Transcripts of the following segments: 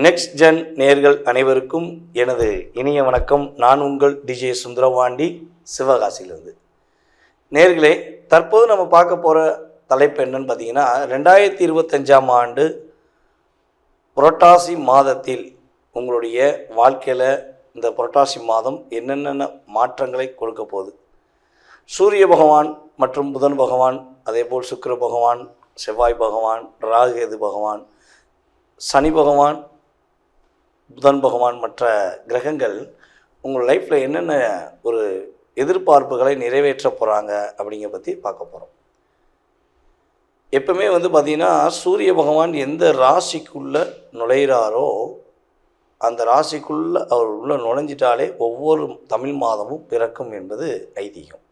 Next gen நேர்கள் அனைவருக்கும் எனது இனிய வணக்கம். நான் உங்கள் டிஜே சுந்தரவாண்டி சிவகாசியிலிருந்து. நேர்களே தற்போது நம்ம பார்க்க போகிற தலைப்பு என்னன்னு பார்த்தீங்கன்னா ரெண்டாயிரத்தி இருபத்தஞ்சாம் ஆண்டு புரட்டாசி மாதத்தில் உங்களுடைய வாழ்க்கையில் இந்த புரட்டாசி மாதம் என்னென்ன மாற்றங்களை கொடுக்க போகுது? சூரிய பகவான் மற்றும் புதன் பகவான் அதேபோல் சுக்கர பகவான் செவ்வாய் பகவான் ராகுகேது பகவான் சனி பகவான் புதன் பகவான் மற்ற கிரகங்கள் உங்கள் லைஃப்பில் என்னென்ன ஒரு எதிர்பார்ப்புகளை நிறைவேற்ற போகிறாங்க அப்படிங்கிற பற்றி பார்க்க போகிறோம் எப்பவுமே வந்து பார்த்திங்கன்னா சூரிய பகவான் எந்த ராசிக்குள்ளே நுழையிறாரோ அந்த ராசிக்குள்ளே அவர் உள்ளே நுழைஞ்சிட்டாலே ஒவ்வொரு தமிழ் மாதமும் பிறக்கும் என்பது ஐதீகம்.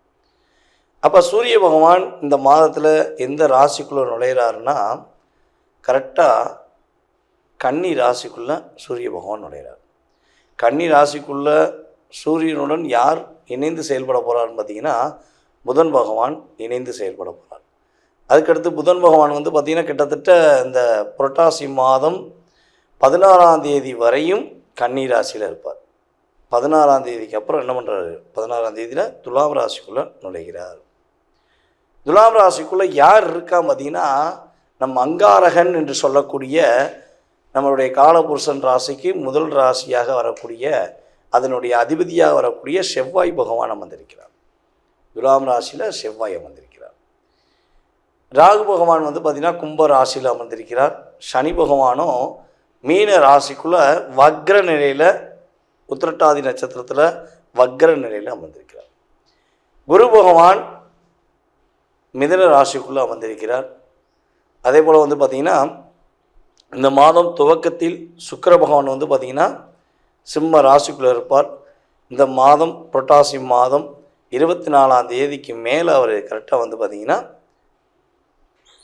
அப்போ சூரிய பகவான் இந்த மாதத்தில் எந்த ராசிக்குள்ளே நுழையிறாருன்னா கரெக்டாக கன்னி ராசிக்குள்ளே சூரிய பகவான் நுழையிறார். கன்னி ராசிக்குள்ளே சூரியனுடன் யார் இணைந்து செயல்பட போகிறாருன்னு பார்த்தீங்கன்னா புதன் பகவான் இணைந்து செயல்பட போகிறார் அதுக்கடுத்து புதன் பகவான் வந்து பார்த்திங்கன்னா கிட்டத்தட்ட இந்த புரட்டாசி மாதம் பதினாறாம் தேதி வரையும் கன்னி ராசியில் இருப்பார். பதினாறாம் தேதிக்கு அப்புறம் என்ன பண்ணுறாரு பதினாறாம் தேதியில் துலாம் ராசிக்குள்ளே நுழைகிறார். துலாம் ராசிக்குள்ளே யார் இருக்கா பார்த்தீங்கன்னா நம்ம அங்காரகன் என்று சொல்லக்கூடிய நம்மளுடைய காலபுருஷன் ராசிக்கு முதல் ராசியாக வரக்கூடிய அதனுடைய அதிபதியாக வரக்கூடிய செவ்வாய் பகவான் அமர்ந்திருக்கிறார். துலாம் ராசியில் செவ்வாய் அமர்ந்திருக்கிறார். ராகு பகவான் வந்து பார்த்திங்கன்னா கும்ப ராசியில் அமர்ந்திருக்கிறார். சனி பகவானும் மீன ராசிக்குள்ளே வக்ர நிலையில் உத்திரட்டாதி நட்சத்திரத்தில் வக்ர நிலையில் அமர்ந்திருக்கிறார். குரு பகவான் மிதன ராசிக்குள்ளே அமர்ந்திருக்கிறார். அதே போல் வந்து பார்த்திங்கன்னா இந்த மாதம் துவக்கத்தில் சுக்கர பகவான் வந்து பார்த்திங்கன்னா சிம்ம ராசிக்குள்ளே இருப்பார். இந்த மாதம் புரட்டாசி மாதம் இருபத்தி நாலாம் தேதிக்கு மேலே அவர் கரெக்டாக வந்து பார்த்திங்கன்னா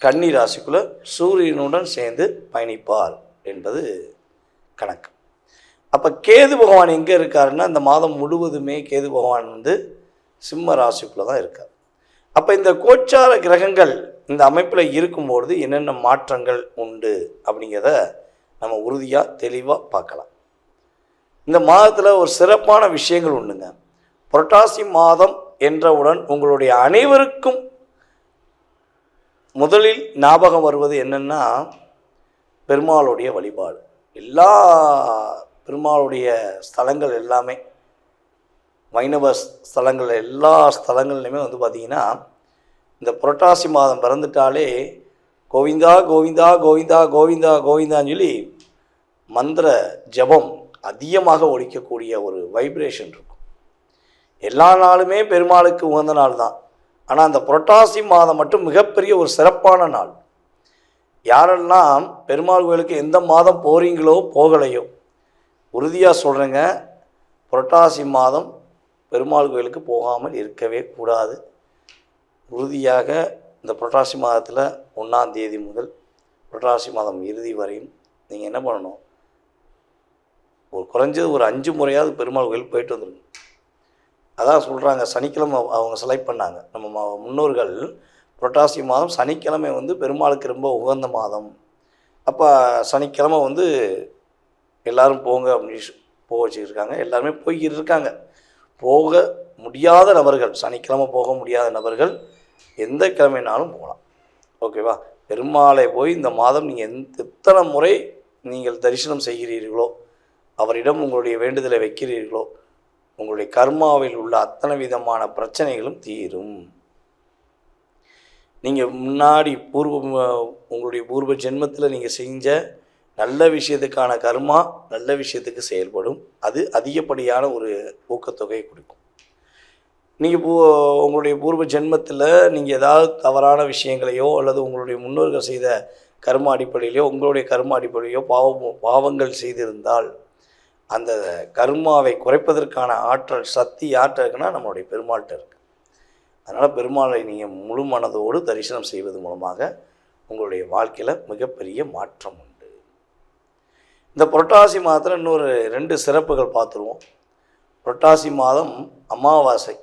கன்னி ராசிக்குள்ளே சூரியனுடன் சேர்ந்து பயணிப்பார் என்பது கணக்கு. அப்போ கேது பகவான் எங்கே இருக்காருன்னா இந்த மாதம் முழுவதுமே கேது பகவான் வந்து சிம்ம ராசிக்குள்ளே தான் இருக்கார். அப்போ இந்த கோச்சார கிரகங்கள் இந்த அமைப்பில் இருக்கும்பொழுது என்னென்ன மாற்றங்கள் உண்டு அப்படிங்கிறத நம்ம உறுதியாக தெளிவாக பார்க்கலாம். இந்த மாதத்தில் ஒரு சிறப்பான விஷயங்கள் உண்டுங்க. புரட்டாசி மாதம் என்றவுடன் உங்களுடைய அனைவருக்கும் முதலில் ஞாபகம் வருவது என்னென்னா பெருமாளுடைய வழிபாடு. எல்லா பெருமாளுடைய ஸ்தலங்கள் எல்லாமே வைணவ ஸ்தலங்கள் எல்லா ஸ்தலங்கள்லையுமே வந்து பார்த்திங்கன்னா இந்த புரட்டாசி மாதம் பிறந்துட்டாலே கோவிந்தா கோவிந்தா கோவிந்தா கோவிந்தா கோவிந்தான்னு சொல்லி மந்திர ஜபம் அதிகமாக ஒழிக்கக்கூடிய ஒரு வைப்ரேஷன் இருக்கும். எல்லா நாளுமே பெருமாளுக்கு உகந்த நாள் தான். ஆனால் அந்த புரட்டாசி மாதம் மட்டும் மிகப்பெரிய ஒரு சிறப்பான நாள். யாரெல்லாம் பெருமாள் கோயிலுக்கு எந்த மாதம் போகிறீங்களோ போகலையோ உறுதியாக சொல்கிறேங்க புரட்டாசி மாதம் பெருமாள் கோயிலுக்கு போகாமல் இருக்கவே கூடாது. உறுதியாக இந்த புரட்டாசி மாதத்தில் ஒன்றாம் தேதி முதல் புரட்டாசி மாதம் இறுதி வரையும் நீங்கள் என்ன பண்ணணும்? ஒரு குறைஞ்சது ஒரு அஞ்சு முறையாவது பெருமாள் கோயில் போயிட்டு வந்துருங்க. அதான் சொல்கிறாங்க சனிக்கிழமை அவங்க செலக்ட் பண்ணாங்க. நம்ம முன்னோர்கள் புரட்டாசி மாதம் சனிக்கிழமை வந்து பெருமாளுக்கு ரொம்ப உகந்த மாதம். அப்போ சனிக்கிழமை வந்து எல்லோரும் போங்க அப்படின்னு போக வச்சுருக்காங்க. எல்லாருமே போய்கிட்டு இருக்காங்க. போக முடியாத நபர்கள் சனிக்கிழமை போக முடியாத நபர்கள் எந்த கிழமைனாலும் போகலாம். ஓகேவா? பெருமாளை போய் இந்த மாதம் நீங்கள் எந்த எத்தனை முறை நீங்கள் தரிசனம் செய்கிறீர்களோ அவரிடம் உங்களுடைய வேண்டுதலை வைக்கிறீர்களோ உங்களுடைய கர்மாவில் உள்ள அத்தனை விதமான பிரச்சனைகளும் தீரும். நீங்கள் முன்னாடி பூர்வ உங்களுடைய பூர்வ ஜென்மத்தில் நீங்கள் செஞ்ச நல்ல விஷயத்துக்கான கர்மா நல்ல விஷயத்துக்கு செயல்படும். அது அதிகப்படியான ஒரு ஊக்கத்தொகையை கொடுக்கும். நீங்கள் பூ உங்களுடைய பூர்வ ஜென்மத்தில் நீங்கள் ஏதாவது தவறான விஷயங்களையோ அல்லது உங்களுடைய முன்னோர்கள் செய்த கர்ம அடிப்படையிலையோ உங்களுடைய கர்ம அடிப்படையிலையோ பாவம் பாவங்கள் செய்திருந்தால் அந்த கர்மாவை குறைப்பதற்கான ஆற்றல் சக்தி யார்கிட்ட இருக்குன்னா நம்மளுடைய பெருமாள்கிட்ட இருக்குது அதனால் பெருமாளை நீங்கள் முழு மனதோடு தரிசனம் செய்வது மூலமாக உங்களுடைய வாழ்க்கையில் மிகப்பெரிய மாற்றம் உண்டு. இந்த புரட்டாசி மாதத்தில் இன்னொரு ரெண்டு சிறப்புகள் பார்த்துருவோம். புரட்டாசி மாதம் அமாவாசை.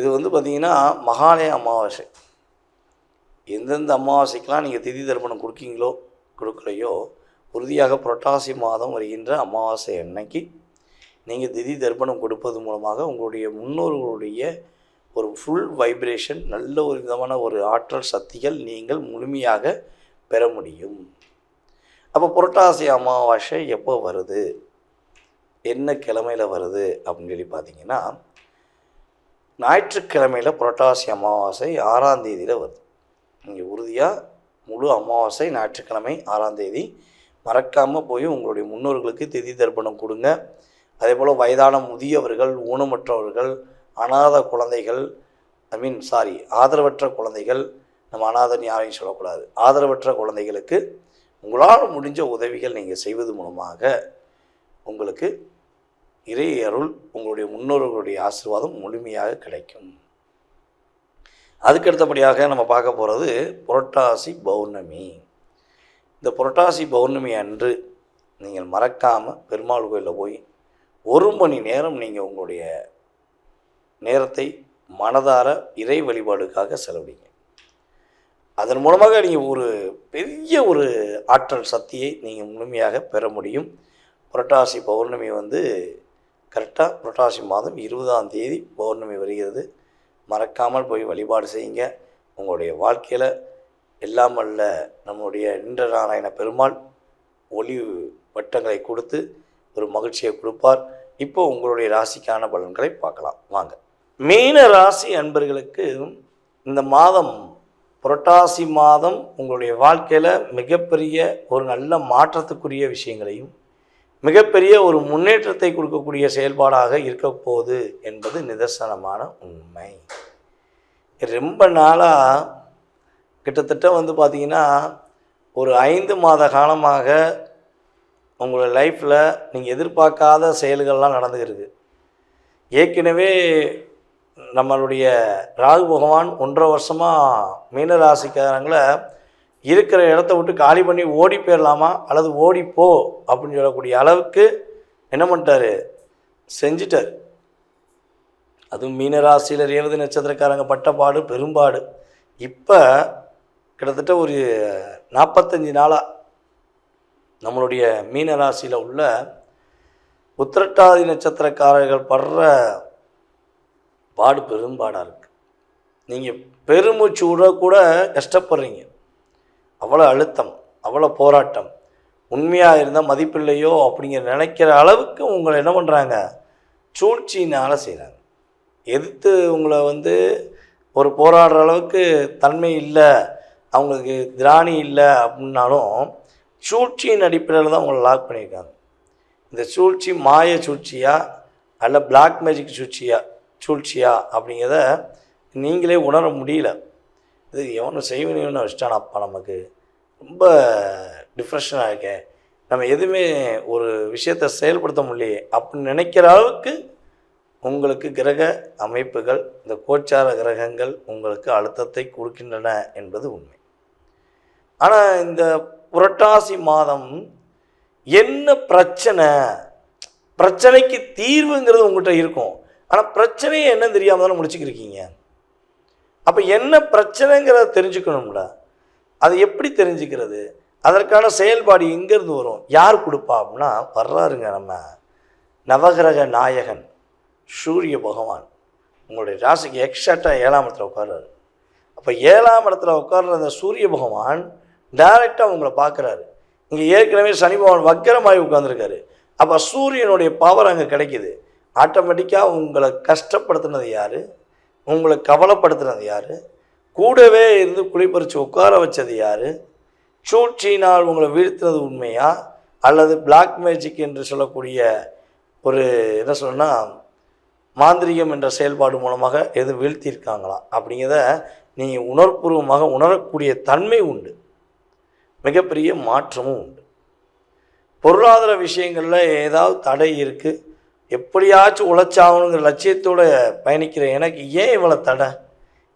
இது வந்து பார்த்திங்கன்னா மகாலய அமாவாசை. எந்தெந்த அமாவாசைக்கெலாம் நீங்கள் திதி தர்ப்பணம் கொடுக்கீங்களோ கொடுக்கலையோ உறுதியாக புரட்டாசி மாதம் வருகின்ற அமாவாசை அன்னைக்கு நீங்கள் திதி தர்ப்பணம் கொடுப்பது மூலமாக உங்களுடைய முன்னோர்களுடைய ஒரு ஃபுல் வைப்ரேஷன் நல்ல ஒரு விதமான ஒரு ஆற்றல் சக்திகள் நீங்கள் முழுமையாக பெற முடியும். அப்போ புரட்டாசி அமாவாசை எப்போ வருது? என்ன கிழமையில் வருது? அப்படின்னு சொல்லி பார்த்தீங்கன்னா ஞாயிற்றுக்கிழமையில் புரட்டாசி அமாவாசை ஆறாம் தேதியில் வருது. நீங்கள் உறுதியாக முழு அமாவாசை ஞாயிற்றுக்கிழமை ஆறாம் தேதி. மறக்காமல் போய் உங்களுடைய முன்னோர்களுக்கு திதி தர்ப்பணம் கொடுங்க. அதே போல் வயதான முதியவர்கள் ஊனமற்றவர்கள் அனாத குழந்தைகள் ஐ மீன் சாரி ஆதரவற்ற குழந்தைகள் நம்ம அனாதன் யாரையும் சொல்லக்கூடாது. ஆதரவற்ற குழந்தைகளுக்கு உங்களால் முடிஞ்ச உதவிகள் நீங்கள் செய்வது மூலமாக உங்களுக்கு இறை அருள் உங்களுடைய முன்னோர்களுடைய ஆசீர்வாதம் முழுமையாக கிடைக்கும். அதுக்கடுத்தபடியாக நம்ம பார்க்க போகிறது புரட்டாசி பௌர்ணமி. இந்த புரட்டாசி பௌர்ணமி அன்று நீங்கள் மறக்காமல் பெருமாள் கோயிலில் போய் ஒரு மணி நேரம் நீங்கள் உங்களுடைய நேரத்தை மனதார இறை வழிபாடுக்காக செலவிடுங்க. அதன் மூலமாக நீங்கள் ஒரு பெரிய ஒரு ஆற்றல் சக்தியை நீங்கள் முழுமையாக பெற முடியும். புரட்டாசி பௌர்ணமி வந்து கரெக்டாக புரட்டாசி மாதம் இருபதாம் தேதி பௌர்ணமி வருகிறது. மறக்காமல் போய் வழிபாடு செய்யுங்க. உங்களுடைய வாழ்க்கையில் எல்லாம் அல்ல நம்முடைய நின்ற நாராயண பெருமாள் ஒளி வட்டங்களை கொடுத்து ஒரு மகிழ்ச்சியை கொடுப்பார். இப்போ உங்களுடைய ராசிக்கான பலன்களை பார்க்கலாம். வாங்க. மீன ராசி அன்பர்களுக்கு இந்த மாதம் புரட்டாசி மாதம் உங்களுடைய வாழ்க்கையில் மிகப்பெரிய ஒரு நல்ல மாற்றத்துக்குரிய விஷயங்களையும் மிகப்பெரிய ஒரு முன்னேற்றத்தை கொடுக்கக்கூடிய செயல்பாடாக இருக்கப்போகுது என்பது நிதர்சனமான உண்மை. ரொம்ப நாளாக கிட்டத்தட்ட வந்து பார்த்திங்கன்னா ஒரு ஐந்து மாத காலமாக உங்களோட லைஃப்பில் நீங்கள் எதிர்பார்க்காத செயல்கள்லாம் நடந்துக்கிருக்கு ஏற்கனவே நம்மளுடைய ராகு பகவான் ஒன்றரை வருஷமாக மீனராசிக்காரங்களை இருக்கிற இடத்த விட்டு காலி பண்ணி ஓடி போயிடலாமா? அல்லது ஓடிப்போ அப்படின்னு சொல்லக்கூடிய அளவுக்கு என்ன பண்ணிட்டாரு? செஞ்சிட்டார். அதுவும் மீனராசியில் ரேவதி நட்சத்திரக்காரங்க பட்டப்பாடு பெரும்பாடு. இப்போ கிட்டத்தட்ட ஒரு நாற்பத்தஞ்சு நாளாக நம்மளுடைய மீனராசியில் உள்ள உத்திரட்டாதி நட்சத்திரக்காரர்கள் படுற பாடு பெரும்பாடாக இருக்குது நீங்கள் பெருமூச்சு விட கூட கஷ்டப்படுறீங்க. அவ்வளோ அழுத்தம் அவ்வளோ போராட்டம். உண்மையாக இருந்தால் மதிப்பில்லையோ அப்படிங்கிற நினைக்கிற அளவுக்கு உங்களை என்ன பண்ணுறாங்க சூழ்ச்சினால் செய்கிறாங்க எதிர்த்து உங்களை வந்து ஒரு போராடுற அளவுக்கு தன்மை இல்லை அவங்களுக்கு திராணி இல்லை அப்படின்னாலும் சூழ்ச்சியின் அடிப்படையில் தான் உங்களை லாக் பண்ணியிருக்காங்க. இந்த சூழ்ச்சி மாய சூழ்ச்சியா அல்ல பிளாக் மேஜிக் சூழ்ச்சியா சூழ்ச்சியா அப்படிங்கிறத நீங்களே உணர முடியல. இது எவனும் செய்வனு வச்சிட்டானப்பா நமக்கு. ரொம்ப டிப்ரெஷனாக இருக்கேன் நம்ம எதுவுமே ஒரு விஷயத்தை செயல்படுத்த முடியலையே. அப்படின்னு நினைக்கிற அளவுக்கு உங்களுக்கு கிரக அமைப்புகள் இந்த கோச்சார கிரகங்கள் உங்களுக்கு அழுத்தத்தை கொடுக்கின்றன என்பது உண்மை. ஆனால் இந்த புரட்டாசி மாதம் என்ன பிரச்சனை? பிரச்சனைக்கு தீர்வுங்கிறது உங்கள்கிட்ட இருக்கும். ஆனால் பிரச்சனையே என்ன தெரியாமல் தானே முடிச்சுக்கிருக்கீங்க அப்போ என்ன பிரச்சனைங்கிறத தெரிஞ்சுக்கணும்ல. அது எப்படி தெரிஞ்சுக்கிறது? அதற்கான செயல்பாடு எங்கேருந்து வரும்? யார் கொடுப்பா அப்படின்னா வர்றாருங்க நம்ம நவகிரக நாயகன் சூரிய பகவான். உங்களுடைய ராசிக்கு எக்ஸாக்டாக ஏழாம் இடத்துல உட்கார்றாரு. அப்போ ஏழாம் இடத்துல உட்கார்ற அந்த சூரிய பகவான் டைரெக்டாக உங்களை பார்க்குறாரு. இங்கே ஏற்கனவே சனி பகவான் வக்கரமாகி உட்காந்துருக்காரு அப்போ சூரியனுடைய பவர் அங்கே கிடைக்கிது. ஆட்டோமேட்டிக்காக உங்களை கஷ்டப்படுத்தினது யார்? உங்களை கவலைப்படுத்துனது யார்? கூடவே இருந்து குளிப்பறித்து உட்கார வச்சது யார்? சூழ்ச்சியினால் உங்களை வீழ்த்தினது உண்மையா? அல்லது பிளாக் மேஜிக் என்று சொல்லக்கூடிய ஒரு என்ன சொல்லணும்னா மாந்திரிகம் என்ற செயல்பாடு மூலமாக எது வீழ்த்தியிருக்காங்களா? அப்படிங்கிறத நீங்கள் உணர்பூர்வமாக உணரக்கூடிய தன்மை உண்டு. மிகப்பெரிய மாற்றமும் உண்டு. பொருளாதார விஷயங்களில் ஏதாவது தடை இருக்குது எப்படியாச்சும் உழைச்சாகணுங்கிற லட்சியத்தோடு பயணிக்கிற எனக்கு ஏன் இவ்வளோ தடை?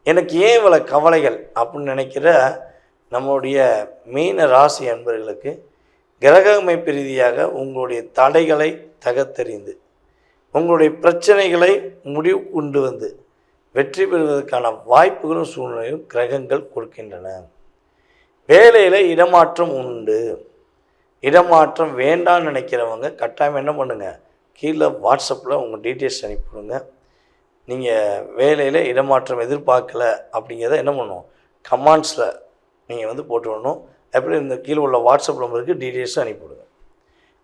எனக்கு ஏன் இவ்வளோ கவலைகள்? அப்படின்னு நினைக்கிற நம்முடைய மீன ராசி அன்பர்களுக்கு கிரக அமைப்பு ரீதியாக உங்களுடைய தடைகளை தகத்தறிந்து உங்களுடைய பிரச்சனைகளை முடிவு கொண்டு வந்து வெற்றி பெறுவதற்கான வாய்ப்புகளும் சூழ்நிலையும் கிரகங்கள் கொடுக்கின்றன. வேலையில் இடமாற்றம் உண்டு. இடமாற்றம் வேண்டாம்னு நினைக்கிறவங்க கட்டாயம் என்ன பண்ணுங்கள் கீழே வாட்ஸ்அப்பில் உங்கள் டீட்டெயில்ஸ் அனுப்பிவிடுங்க. நீங்கள் வேலையில் இடமாற்றம் எதிர்பார்க்கல அப்படிங்கிறத என்ன பண்ணுவோம்? கமாண்ட்ஸில் நீங்கள் வந்து போட்டு விடணும் எப்படி இந்த கீழே உள்ள வாட்ஸ்அப் நம்பருக்கு டீட்டெயில்ஸும் அனுப்பிவிடுங்க.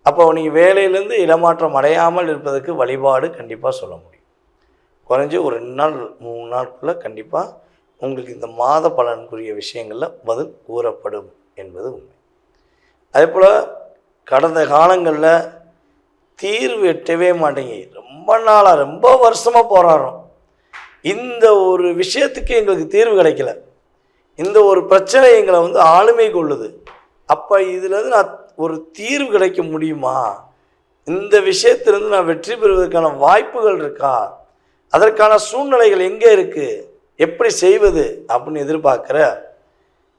அப்போ நீங்கள் வேலையிலேருந்து இடமாற்றம் அடையாமல் இருப்பதற்கு வழிபாடு கண்டிப்பாக சொல்ல முடியும். குறைஞ்சி ஒரு ரெண்டு நாள் மூணு நாளுக்குள்ளே கண்டிப்பாக உங்களுக்கு இந்த மாத பலனுக்குரிய விஷயங்களில் பதில் கூறப்படும் என்பது உண்மை. அதே போல் கடந்த காலங்களில் தீர்வு எட்டவே மாட்டேங்குது. ரொம்ப நாளாக ரொம்ப வருஷமாக போராடுறோம். இந்த ஒரு விஷயத்துக்கு எங்களுக்கு தீர்வு கிடைக்கல. இந்த ஒரு பிரச்சனை எங்களை வந்து ஆளுமை கொள்ளுது. அப்போ இதுலேருந்து நான் ஒரு தீர்வு கிடைக்க முடியுமா? இந்த விஷயத்திலேருந்து நான் வெற்றி பெறுவதற்கான வாய்ப்புகள் இருக்கா? அதற்கான சூழ்நிலைகள் எங்கே இருக்குது எப்படி செய்வது? அப்படின்னு எதிர்பார்க்குற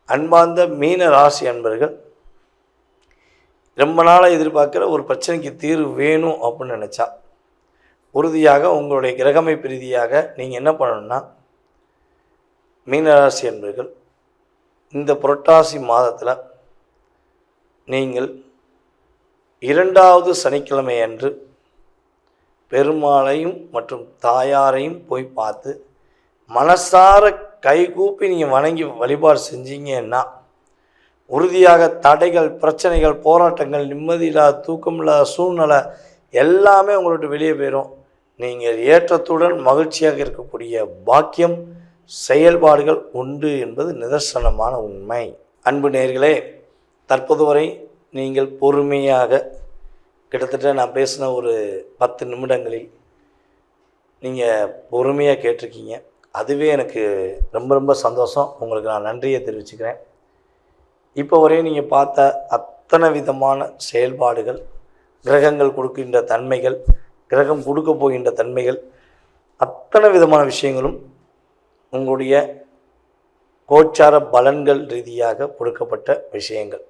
அன்பார்ந்த மீன ராசி அன்பர்கள் ரொம்ப நாளாக எதிர்பார்க்குற ஒரு பிரச்சனைக்கு தீர்வு வேணும் அப்படின்னு நினச்சா உறுதியாக உங்களுடைய கிரகமைப்பு ரீதியாக நீங்கள் என்ன பண்ணணும்னா மீனராசி என்பர்கள் இந்த புரட்டாசி மாதத்தில் நீங்கள் இரண்டாவது சனிக்கிழமை அன்று பெருமாளையும் மற்றும் தாயாரையும் போய் பார்த்து மனசார கைகூப்பி நீங்கள் வணங்கி வழிபாடு செஞ்சீங்கன்னா உறுதியாக தடைகள் பிரச்சனைகள் போராட்டங்கள் நிம்மதியில்லாத தூக்கமில்லாத சூழ்நிலை எல்லாமே உங்கள்ட்ட வெளியே போயிடும் நீங்கள் ஏற்றத்துடன் மகிழ்ச்சியாக இருக்கக்கூடிய பாக்கியம் செயல்பாடுகள் உண்டு என்பது நிதர்சனமான உண்மை. அன்பு நேர்களே தற்போது வரை நீங்கள் பொறுமையாக கிட்டத்தட்ட நான் பேசின ஒரு பத்து நிமிடங்களில் நீங்கள் பொறுமையாக கேட்டிருக்கீங்க. அதுவே எனக்கு ரொம்ப ரொம்ப சந்தோஷம். உங்களுக்கு நான் நன்றியை தெரிவிச்சுக்கிறேன். இப்போ வரையும் நீங்கள் பார்த்த அத்தனை விதமான செயல்பாடுகள் கிரகங்கள் கொடுக்கின்ற தன்மைகள் கிரகம் கொடுக்க போகின்ற தன்மைகள் அத்தனை விதமான விஷயங்களும் உங்களுடைய கோச்சார பலன்கள் ரீதியாக கொடுக்கப்பட்ட விஷயங்கள்.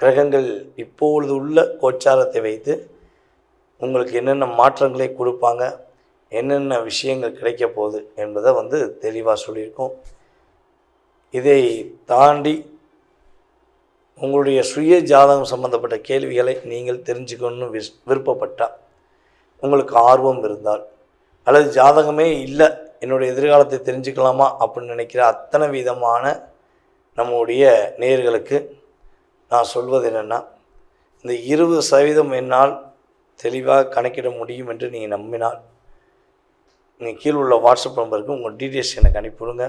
கிரகங்கள் இப்பொழுது உள்ள கோச்சாரத்தை வைத்து உங்களுக்கு என்னென்ன மாற்றங்களை கொடுப்பாங்க என்னென்ன விஷயங்கள் கிடைக்க போகுது என்பதை வந்து தெளிவாக சொல்லியிருக்கோம். இதை தாண்டி உங்களுடைய சுய ஜாதகம் சம்பந்தப்பட்ட கேள்விகளை நீங்கள் தெரிஞ்சுக்கணும்னு விஸ் விருப்பப்பட்டால் உங்களுக்கு ஆர்வம் இருந்தால் அல்லது ஜாதகமே இல்லை என்னுடைய எதிர்காலத்தை தெரிஞ்சுக்கலாமா அப்படின்னு நினைக்கிற அத்தனை விதமான நம்முடைய நேர்களுக்கு நான் சொல்வது என்னென்னா இந்த இருபது சதவீதம் என்னால் தெளிவாக கணக்கிட முடியும் என்று நீங்கள் நம்பினால் நீங்கள் கீழே உள்ள வாட்ஸ்அப் நம்பருக்கு உங்கள் டீட்டெயில்ஸ் எனக்கு அனுப்பிவிடுங்க.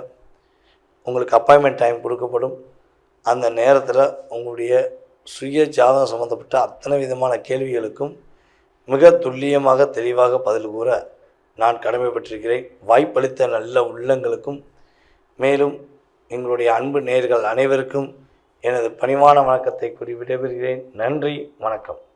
உங்களுக்கு அப்பாயின்மெண்ட் டைம் கொடுக்கப்படும். அந்த நேரத்தில் உங்களுடைய சுய ஜாதகம் சம்மந்தப்பட்ட அத்தனை விதமான கேள்விகளுக்கும் மிக துல்லியமாக தெளிவாக பதில் கூற நான் கடமைப்பட்டிருக்கிறேன். வாய்ப்பளித்த நல்ல உள்ளங்களுக்கும் மேலும் எங்களுடைய அன்பு நேர்கள் அனைவருக்கும் எனது பணிவான வணக்கத்தை கூறி விடைபெறுகிறேன். நன்றி வணக்கம்.